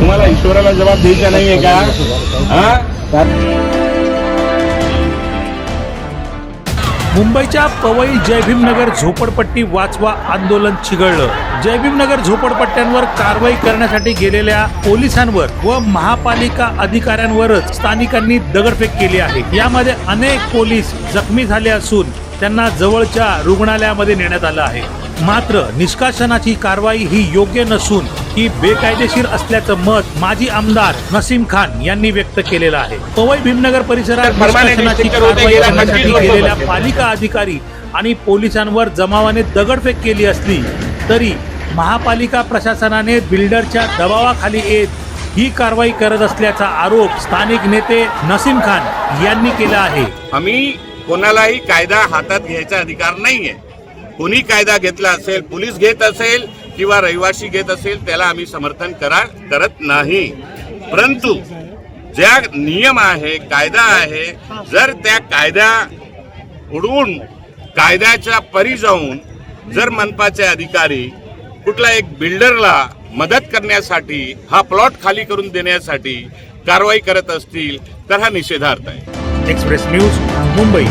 तुम्हाला इटोराला द्यायचा नाहीये का? हा? मुंबईच्या पवई जयभीमनगर झोपडपट्टी वाचवा आंदोलन चिघळलं. जयभीमनगर झोपडपट्ट्यांवर कारवाई करण्यासाठी गेलेल्या पोलिसांवर व महापालिका अधिकाऱ्यांवरच स्थानिकांनी दगडफेक केली आहे. यामध्ये अनेक पोलीस जखमी झाले असून त्यांना जवळच्या रुग्णालयामध्ये नेण्यात आलं आहे. मात्र निष्कासनाची कारवाई ही योग्य नसून ही बेकायदेशीर असल्याचं मत माजी आमदार नसीम खान यांनी व्यक्त केलेलं आहे. पवई भीमनगर परिसरात कारवाई गेल्या करण्यासाठी 25 गेलेल्या वर्षापासून. पालिका अधिकारी आणि पोलिसांवर जमावाने दगडफेक केली असली तरी महापालिका प्रशासनाने बिल्डरच्या दबावाखाली येत ही कारवाई करत असल्याचा आरोप स्थानिक नेते नसीम खान यांनी केला आहे. आम्ही कोणालाही कायदा हातात घ्यायचा अधिकार नाहीये. कोणी कायदा घेतला असेल पोलीस घेत असेल किंवा रहिवासी घेत असेल त्याला आम्ही समर्थन करा करत नाही. परंतु ज्या नियम आहे कायदा आहे जर त्या कायदा उडवून कायद्याच्या परी जाऊन जर मनपाचे अधिकारी कुठला एक बिल्डरला मदत करण्यासाठी हा प्लॉट खाली करून देण्यासाठी कारवाई करत असतील तर हा निषेधार्थ आहे. Express news Mumbai